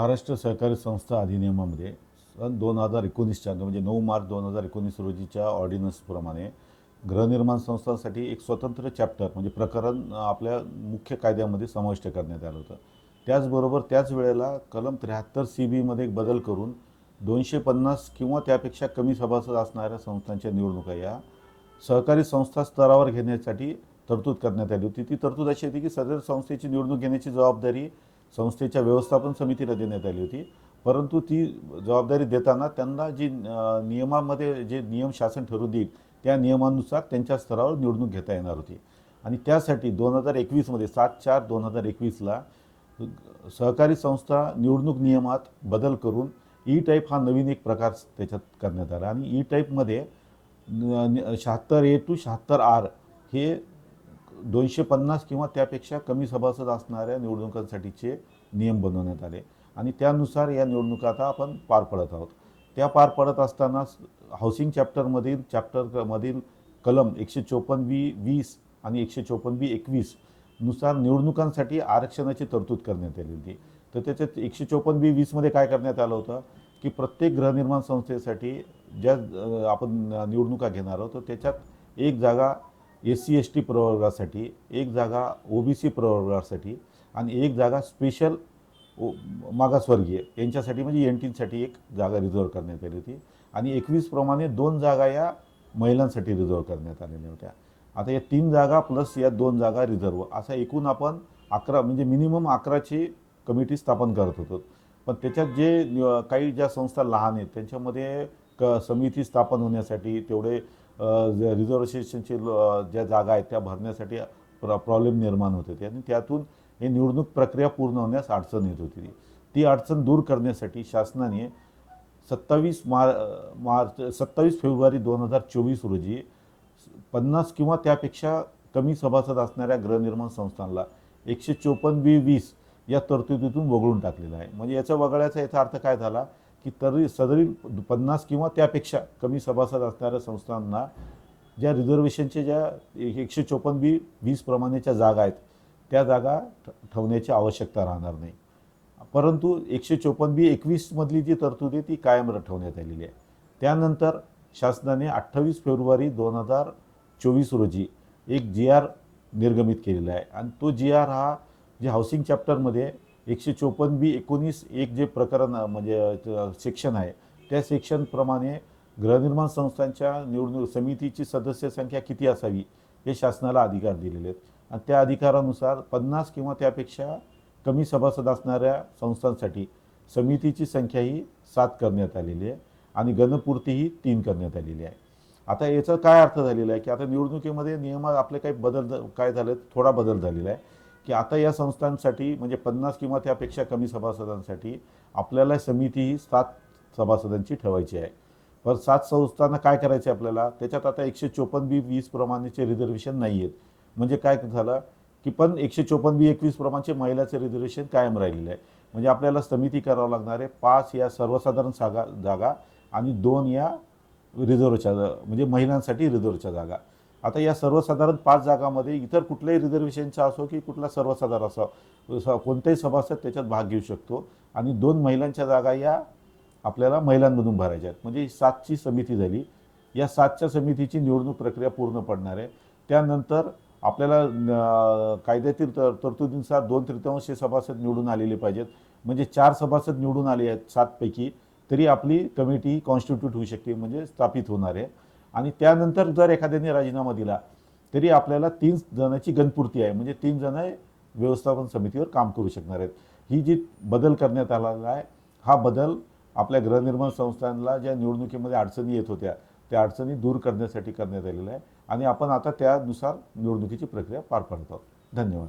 महाराष्ट्र सहकारी संस्था अधिनियमामध्ये सन दोन हजार एकोणीसच्या म्हणजे नऊ मार्च दोन हजार एकोणीस रोजीच्या ऑर्डिनन्सप्रमाणे गृहनिर्माण संस्थांसाठी एक स्वतंत्र चॅप्टर म्हणजे प्रकरण आपल्या मुख्य कायद्यामध्ये समाविष्ट करण्यात आलं होतं. त्याचबरोबर त्याच वेळेला कलम त्र्याहत्तर सी बीमध्ये एक बदल करून दोनशे पन्नास किंवा त्यापेक्षा कमी सभासद असणाऱ्या संस्थांच्या निवडणुका या सहकारी संस्था स्तरावर घेण्यासाठी तरतूद करण्यात आली होती. ती तरतूद अशी होती की सदर संस्थेची निवडणूक घेण्याची जबाबदारी संस्थेच्या व्यवस्थापन समितीला देण्यात आली होती. परंतु ती जबाबदारी देताना त्यांना जी नियमामध्ये जे नियम शासन ठरवून देईल त्या नियमानुसार त्यांच्या स्तरावर निवडणूक घेता येणार होती. आणि त्यासाठी दोन हजार एकवीसमध्ये सात चार दोन हजार एकवीसला सहकारी संस्था निवडणूक नियमात बदल करून ई टाईप हा नवीन एक प्रकार त्याच्यात करण्यात आला. आणि ई टाईपमध्ये शहात्तर ए टू शहात्तर आर हे दोनशे पन्नास किंवा त्यापेक्षा कमी सभासद असणाऱ्या निवडणुकांसाठीचे नियम बनवण्यात आले. आणि त्यानुसार या निवडणुका आता आपण पार पडत आहोत. त्या पार पडत असताना हाऊसिंग चॅप्टरमधील चॅप्टरमधील कलम एकशे चोपन्न बी वीस आणि एकशे चोपन्न बी एकवीसनुसार निवडणुकांसाठी आरक्षणाची तरतूद करण्यात आली होती तर त्याच्यात एकशे चोपन्न बी वीसमध्ये काय करण्यात आलं होतं? की प्रत्येक गृहनिर्माण संस्थेसाठी ज्या आपण निवडणुका घेणार आहोत तर त्याच्यात एक जागा एस सी एस टी प्रवर्गासाठी एक जागा ओ बी सी प्रवर्गासाठी आणि एक जागा स्पेशल ओ मागासवर्गीय. यांच्यासाठी म्हणजे एन टीसाठी एक जागा रिझर्व करण्यात आली होती. आणि एकवीसप्रमाणे दोन जागा या महिलांसाठी रिझर्व करण्यात आलेल्या होत्या. आता या तीन जागा प्लस या दोन जागा रिझर्व असा एकूण आपण अकरा म्हणजे मिनिमम अकराची कमिटी स्थापन करत होतो. पण त्याच्यात जे काही ज्या संस्था लहान आहेत त्यांच्यामध्ये क समिती स्थापन होण्यासाठी तेवढे रिझर्वेशनची ज्या जागा आहेत त्या भरण्यासाठी प्र प्रॉब्लेम निर्माण होत होते. आणि त्यातून हे निवडणूक प्रक्रिया पूर्ण होण्यास अडचण येत होती. ती अडचण दूर करण्यासाठी शासनाने सत्तावीस मार मार्च सत्तावीस फेब्रुवारी दोन हजार चोवीस रोजी पन्नास किंवा त्यापेक्षा कमी सभासद असणाऱ्या गृहनिर्माण संस्थांना एकशे चोपन्न बी वीस या तरतुदीतून वगळून टाकलेलं आहे. म्हणजे याचा वगळ्याचा याचा अर्थ काय झाला? की तरी सदरील पन्नास किंवा त्यापेक्षा कमी सभासद असणाऱ्या संस्थांना ज्या रिझर्वेशनच्या ज्या एकशे चोपन्न बी वीस प्रमाणेच्या जागा आहेत त्या जागा ठ- ठेवण्याची आवश्यकता राहणार नाही. परंतु एकशे चोपन्न बी एकवीसमधली जी तरतूद आहे ती कायम ठेवण्यात आलेली आहे. त्यानंतर शासनाने अठ्ठावीस फेब्रुवारी दोन हजार चोवीस रोजी एक जी आर निर्गमित केलेला आहे. आणि तो जी आर हा जे हाऊसिंग चॅप्टरमध्ये एकशे चोपन्न बी एकोणीस एक जे प्रकरण म्हणजे सेक्शन आहे त्या सेक्शनप्रमाणे गृहनिर्माण संस्थांच्या निवडणूक समितीची सदस्य संख्या किती असावी हे शासनाला अधिकार दिलेले आहेत. आणि त्या अधिकारानुसार पन्नास किंवा त्यापेक्षा कमी सभासद असणाऱ्या संस्थांसाठी समितीची संख्या ही सात करण्यात आलेली आहे आणि गणपूर्ती ही तीन करण्यात आलेली आहे. आता याचा काय अर्थ झालेला आहे की आता निवडणुकीमध्ये नियमात आपले काही बदल काय झाले थोडा बदल झालेला आहे. की आता या संस्थांसाठी म्हणजे पन्नास किंवा त्यापेक्षा कमी सभासदांसाठी आपल्याला समिती ही सात सभासदांची ठेवायची आहे. पण सात संस्थांना काय करायचं आहे आपल्याला? त्याच्यात आता एकशे चोपन्न बी वीस प्रमाणेचे रिझर्वेशन नाही आहेत म्हणजे काय झालं की पण एकशे चोपन्न बी एकवीस प्रमाणचे महिलाचे रिझर्वेशन कायम राहिलेलं आहे. म्हणजे आपल्याला समिती करावं लागणार आहे. पाच या सर्वसाधारण जागा जागा आणि दोन या रिझर्वच्या म्हणजे महिलांसाठी रिझर्वच्या जागा. आता या सर्वसाधारण पाच जागामध्ये इतर कुठल्याही रिझर्वेशनचा असो की कुठला सर्वसाधारण असो कोणताही सभासद त्याच्यात भाग घेऊ शकतो. आणि दोन महिलांच्या जागा या आपल्याला महिलांमधून भरायच्या आहेत. म्हणजे सातची समिती झाली. या सातच्या समितीची निवडणूक प्रक्रिया पूर्ण पडणार आहे. त्यानंतर आपल्याला कायद्यातील तर तरतुदीनुसार दोन तृतीयांश सभासद निवडून आलेले पाहिजेत. म्हणजे चार सभासद निवडून आले आहेत सातपैकी तरी आपली कमिटी कॉन्स्टिट्यूट होऊ शकते म्हणजे स्थापित होणार आहे. आणि त्यानंतर जर एखाद्याने राजीनामा दिला तरी आपल्याला तीन जणांची गणपूर्ती आहे. म्हणजे तीन जण व्यवस्थापन समितीवर काम करू शकणार आहेत. ही जी बदल करण्यात आलेला आहे हा बदल आपल्या गृहनिर्माण संस्थांना ज्या निवडणुकीमध्ये अडचणी येत होत्या त्या अडचणी दूर करण्यासाठी करण्यात आलेल्या आहे. आणि आपण आता त्यानुसार निवडणुकीची प्रक्रिया पार पाडत. आहोत धन्यवाद.